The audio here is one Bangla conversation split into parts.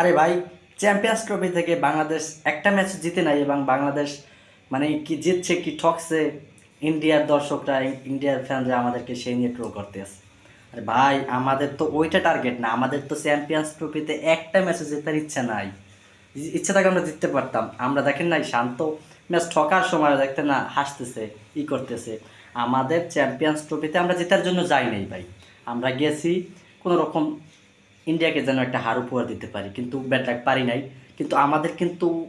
আরে ভাই চ্যাম্পিয়ন্স ট্রফি থেকে বাংলাদেশ একটা ম্যাচ জিতে নাই এবং বাংলাদেশ মানে কি জিতছে কি ঠকছে ইন্ডিয়ার দর্শকরা ইন্ডিয়ার ফ্যানরা আমাদেরকে সেই নিয়ে ট্রোল করতে আছে। আরে ভাই, আমাদের তো ওইটা টার্গেট না, আমাদের তো চ্যাম্পিয়ন্স ট্রফিতে একটা ম্যাচে জেতার ইচ্ছা নাই। ইচ্ছা থাকে আমরা জিততে পারতাম। আমরা দেখেন নাই, শান্ত ম্যাচ ঠকার সময় দেখতে না, হাসতেছে, ই করতেছে। আমাদের চ্যাম্পিয়ন্স ট্রফিতে আমরা জেতার জন্য যাই নাই ভাই। আমরা গেছি কোনো রকম ইন্ডিয়াকে যেন একটা হার উপহার দিতে পারি, কিন্তু লাক পারি নাই। কিন্তু আমাদের কিন্তু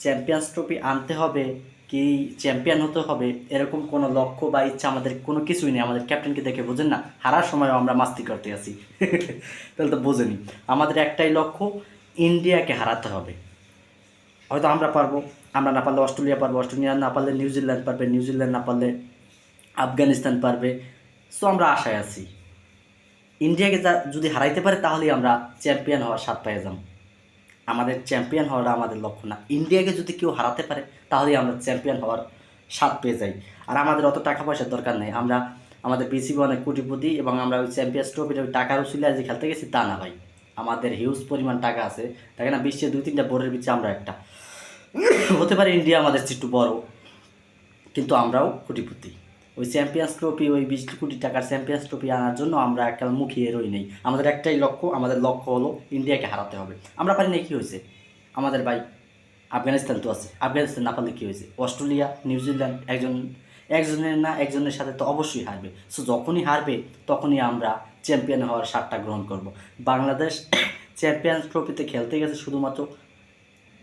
চ্যাম্পিয়ন্স ট্রফি আনতে হবে, কি চ্যাম্পিয়ন হতে হবে, এরকম কোনো লক্ষ্য বা ইচ্ছা আমাদের কোনো কিছুই নেই। আমাদের ক্যাপ্টেনকে দেখে বোঝেন না, হারার সময়ও আমরা মাস্তি করতে আছি। তাহলে তো বোঝেনি। আমাদের একটাই লক্ষ্য, ইন্ডিয়াকে হারাতে হবে। হয়তো আমরা পারব, আমরা না পারলে অস্ট্রেলিয়া পারব, অস্ট্রেলিয়া না পারলে নিউজিল্যান্ড পারবে, নিউজিল্যান্ড না পারলে আফগানিস্তান পারবে। সো আমরা আশায় আছি। ইন্ডিয়াকে যা যদি হারাইতে পারে, তাহলেই আমরা চ্যাম্পিয়ন হওয়ার স্বাদ পেয়ে যাব আমাদের চ্যাম্পিয়ন হওয়াটা আমাদের লক্ষ্য না। ইন্ডিয়াকে যদি কেউ হারাতে পারে, তাহলেই আমরা চ্যাম্পিয়ন হওয়ার স্বাদ পেয়ে যাই। আর আমাদের অত টাকা পয়সার দরকার নেই। আমরা, আমাদের পিসিবি অনেক কোটিপতি এবং আমরা ওই চ্যাম্পিয়ন্স ট্রফির ওই টাকার উচিলে যে খেলতে গেছি, তা না ভাই। আমাদের হিউজ পরিমাণ টাকা আছে। দেখে না? বিশ্বের দুই তিনটা বোর্ডের পিছিয়ে আমরা একটা। হতে পারে ইন্ডিয়া আমাদের একটু বড়, কিন্তু আমরাও কোটিপতি। ওই চ্যাম্পিয়ন্স ট্রফি ওই বিশ কোটি টাকার চ্যাম্পিয়ন্স ট্রফি আনার জন্য আমরা একটা মুখিয়ে রই নেই। আমাদের একটাই লক্ষ্য, আমাদের লক্ষ্য হলো ইন্ডিয়াকে হারাতে হবে। আমরা পারি না কী হয়েছে? আমাদের ভাই আফগানিস্তান তো আছে। আফগানিস্তান না পারলে কী হয়েছে? অস্ট্রেলিয়া, নিউজিল্যান্ড, একজন, একজনের না একজনের সাথে তো অবশ্যই হারবে। সো যখনই হারবে, তখনই আমরা চ্যাম্পিয়ন হওয়ার স্বাদটা গ্রহণ করব। বাংলাদেশ চ্যাম্পিয়ন্স ট্রফিতে খেলতে গেছে শুধুমাত্র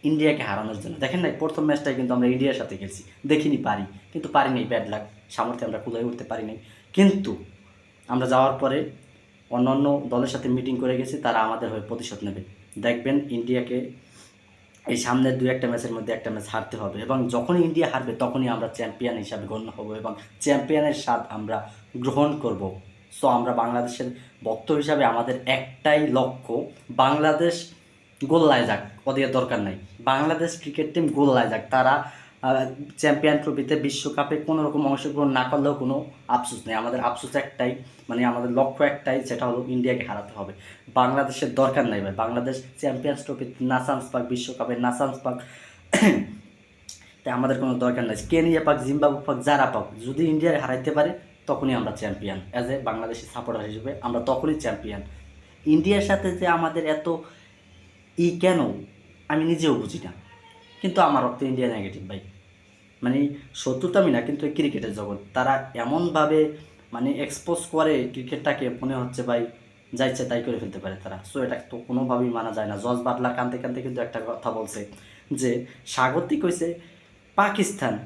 ইন্ডিয়াকে হারানোর জন্য। দেখেন নাই, প্রথম ম্যাচটাই কিন্তু আমরা ইন্ডিয়ার সাথে খেলছি। দেখিনি, পারি। কিন্তু পারি নাই ব্যাড লাক সামর্থ্যে আমরা কুলায় উঠতে পারি নাই। কিন্তু আমরা যাওয়ার পরে অন্য অন্য দলের সাথে মিটিং করে গেছি, তারা আমাদের হয়ে প্রতিশোধ নেবে। দেখবেন ইন্ডিয়াকে এই সামনের দু একটা ম্যাচের মধ্যে একটা ম্যাচ হারতে হবে এবং যখনই ইন্ডিয়া হারবে, তখনই আমরা চ্যাম্পিয়ন হিসাবে গণ্য হব এবং চ্যাম্পিয়নের স্বাদ আমরা গ্রহণ করব। সো আমরা বাংলাদেশের বক্ত হিসাবে আমাদের একটাই লক্ষ্য, বাংলাদেশ গোল্লায় যাক, ওদের দরকার নাই। বাংলাদেশ ক্রিকেট টিম গোল্লায় যাক। তারা চ্যাম্পিয়ন ট্রফিতে বিশ্বকাপে কোনো রকম অংশগ্রহণ না করলেও কোনো আফসোস নেই। আমাদের আফসোস একটাই মানে আমাদের লক্ষ্য একটাই, সেটা হলো ইন্ডিয়াকে হারাতে হবে। বাংলাদেশের দরকার নাই ভাই। বাংলাদেশ চ্যাম্পিয়ন্স ট্রফিতে না চান্স পাক, বিশ্বকাপে না চান্স পাক তাই আমাদের কোনো দরকার নাই। কেনিয়া পাক জিম্বাবু পাক, যারা পাক, যদি ইন্ডিয়ার হারাইতে পারে, তখনই আমরা champion as a Bangladeshi supporter হিসেবে আমরা তখনই চ্যাম্পিয়ন ইন্ডিয়ার সাথে যে আমাদের এত ই কেন? আমি নিজেও বুঝি না। কিন্তু আমার রক্ত ইন্ডিয়া নেগেটিভ ভাই। মানে শত্রুতা আমি না, কিন্তু ক্রিকেটের জগৎ। তারা এমনভাবে মানে এক্সপোজ করে ক্রিকেটটাকে মনে হচ্ছে ভাই যা ইচ্ছে তাই করে ফেলতে পারে তারা। সো এটা তো কোনোভাবেই মানা যায় না। জজ বাটলার কানতে কানতে কিন্তু একটা কথা বলছে যে, স্বাগতিক হয়েছে পাকিস্তান।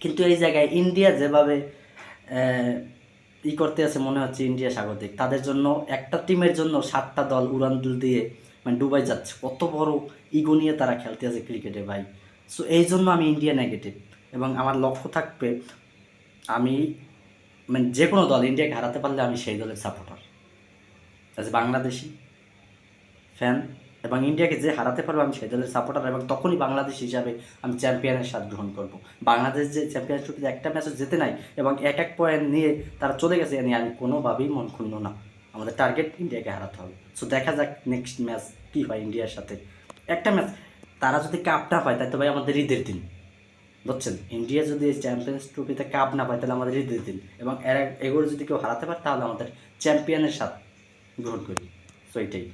কিন্তু এই জায়গায় ইন্ডিয়া যেভাবে ই করতে আছে, মনে হচ্ছে ইন্ডিয়া স্বাগতিক। তাদের জন্য একটা টিমের জন্য সাতটা দল উড়ান দিয়ে মানে ডুবাই যাচ্ছে। কত বড় ইগো নিয়ে তারা খেলতে আছে ক্রিকেটে ভাই। সো এই জন্য আমি ইন্ডিয়া নেগেটিভ এবং আমার লক্ষ্য থাকবে আমি মানে যে কোনো দল ইন্ডিয়াকে হারাতে পারলে আমি সেই দলের সাপোর্টার অ্যাজ বাংলাদেশি ফ্যান এবং ইন্ডিয়াকে যে হারাতে পারবে আমি সেই দলের সাপোর্টার এবং তখনই বাংলাদেশ হিসাবে আমি চ্যাম্পিয়নের স্বাদ গ্রহণ করব। বাংলাদেশ যে চ্যাম্পিয়ন ট্রফিতে একটা ম্যাচও যেতে নাই এবং এক এক পয়েন্ট নিয়ে তারা চলে গেছে, এ নিয়ে আমি কোনোভাবেই মন ক্ষুণ্ণ না। আমাদের টার্গেট ইন্ডিয়াকে হারাতে হবে। সো দেখা যাক নেক্সট ম্যাচ কী হয় ইন্ডিয়ার সাথে। একটা ম্যাচ তারা যদি কাপ না পায় তাই তো ভাই আমাদের ঈদের দিন। বুঝছেন? ইন্ডিয়া যদি চ্যাম্পিয়ন্স ট্রফিতে কাপ না পায়, তাহলে আমাদের ঈদের দিন। এবং এগুলো যদি কেউ হারাতে পারে, তাহলে আমাদের চ্যাম্পিয়নের সাথে গ্রহণ করি। সো এইটাই